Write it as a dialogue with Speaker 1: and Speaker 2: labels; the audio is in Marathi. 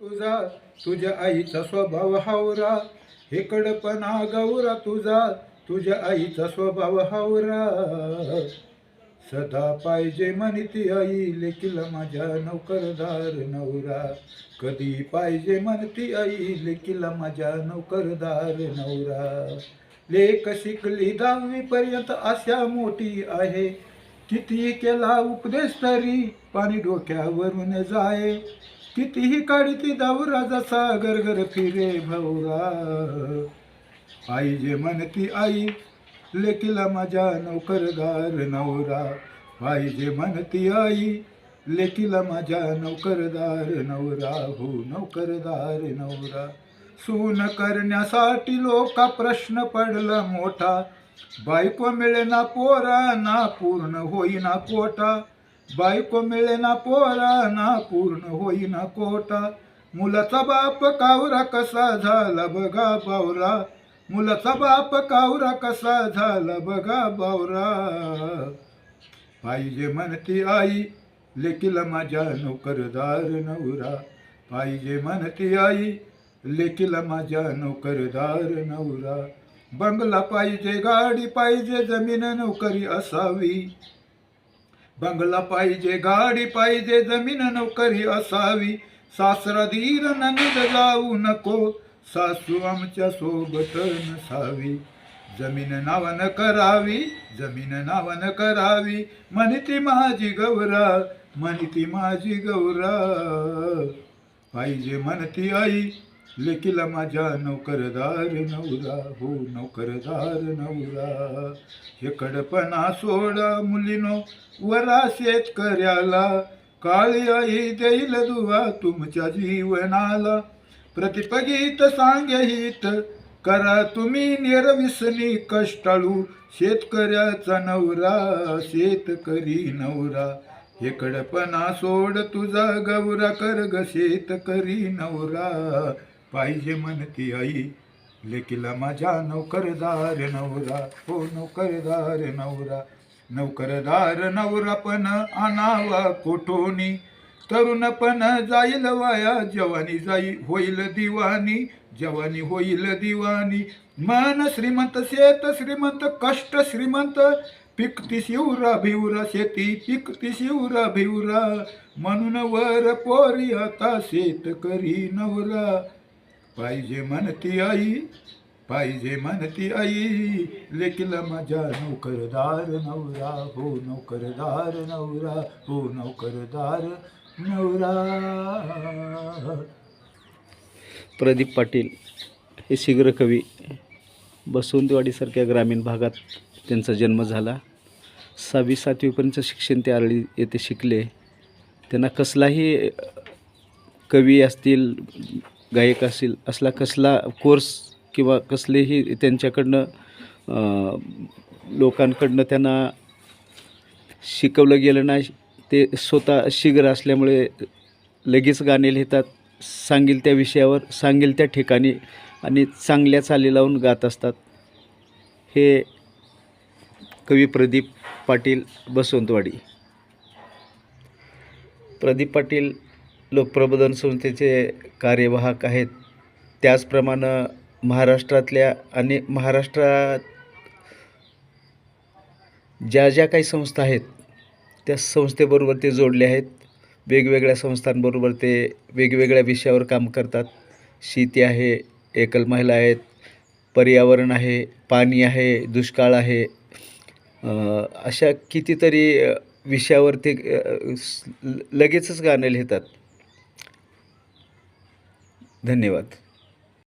Speaker 1: तुझा तुझ्या आईचा स्वभाव हावरा. हे कडपणा गौरा तुझा तुझ्या आईचा स्वभाव हावरा. सदा पाहिजे म्हणती आई लेकीला माझ्या नौकरदार नवरा. कधी पाहिजे म्हणती आई लेकीला माझ्या नौकरदार नवरा. लेख शिकली दहावी पर्यंत अशा मोठी आहे. किती केला उपदेश तरी पाणी डोक्यावरून जाय. कितीही काढी ती दावरा जसा गरगर फिरे भवरा जे म्हणती आई लेकीला माझ्या नौकरदार नवरा. पाहिजे म्हणती आई लेकीला माझ्या नौकरदार नवरा. हो नौकरदार नवरा. सून करण्यासाठी लोका प्रश्न पडला मोठा. बायको मिळेना पोरा ना पूर्ण होईना कोटा बायको मिळेना पोरा ना पूर्ण होईना कोटा. मुलाचा बाप कावरा कसा झाला बघा बावरा. मुलाचा बाप कावरा कसा झाला बघा बावरा. पाहिजे म्हणती आई लेकीला माझ्या नोकरदार नवरा. पाहिजे म्हणती आई लेकीला माझ्या नोकरदार नवरा. बंगला पाहिजे गाडी पाहिजे जमीन नोकरी असावी. बंगला पाहिजे गाडी पाहिजे जमीन नोकरी असावी. सासरा धीर नंद जाऊ नको सासू आमच्यासोबत नसावी. जमीन नावन करावी जमीन नावन करावी. म्हणती माझी गौरा म्हणती माझी गौरा. पाहिजे म्हणती आई लेकीला माझ्या नौकरदार नवरा हो नौकरदार नवरा. हे कडपणा सोडा मुलीनो वरा शेतकऱ्याला. काळी आई देईल दुवा तुमच्या जीवनाला. प्रतिपगीत सांगहित करा तुम्ही निरविसनी कष्टाळू. शेतकऱ्याचा नवरा शेतकरी नवरा. हे कडपणा सोड तुझा गौरा कर ग शेतकरी नवरा. पाहिजे म्हणती आई. लेकीला माझ्या नौकरदार नवरा हो नौकरदार नवरा. नौकरदार नवरा पण आणावा कोठोनी. तरुणपण जाईल वाया जवानी जाई होईल दिवानी. जवानी होईल दिवानी. मन श्रीमंत शेत श्रीमंत कष्ट श्रीमंत. पिकती शिवरा भिवरा शेती पिकती शिवरा भिवरा. म्हणून वर पोरी आता शेतकरी नवरा. पाहिजे म्हणती आई पाहिजे म्हणती आई. लेकीला माझ्या नोकरदार नवरा हो नौकरदार नवरा हो नौकरदार नवरा.
Speaker 2: प्रदीप पाटील हे शीघ्र कवी बसवंतवाडीसारख्या ग्रामीण भागात त्यांचा जन्म झाला. सहावी सातवीपर्यंत शिक्षण ते आरळी येथे शिकले. त्यांना कसलाही कवी असतील गायक असेल असला कसला कोर्स किंवा कसलेही त्यांच्याकडनं लोकांकडनं त्यांना शिकवलं गेलं नाही ते स्वतः शीघ्र असल्यामुळे लगेच गाणे लिहितात सांगेल त्या विषयावर सांगेल त्या ठिकाणी आणि चांगल्या चाली लावून गात असतात. हे कवी प्रदीप पाटील बसवंतवाडी. प्रदीप पाटील लोकप्रबोधन संस्थेचे कार्यवाहक आहेत. त्याचप्रमाणे महाराष्ट्रातल्या आणि महाराष्ट्रात ज्या ज्या काही संस्था आहेत त्या संस्थेबरोबर ते जोडले आहेत. वेगवेगळ्या संस्थांबरोबर ते वेगवेगळ्या विषयावर काम करतात. शेती आहे एकल महिला आहेत पर्यावरण आहे पाणी आहे दुष्काळ आहे. अशा कितीतरी विषयावर ते लगेचच गाणं लिहितात. धन्यवाद.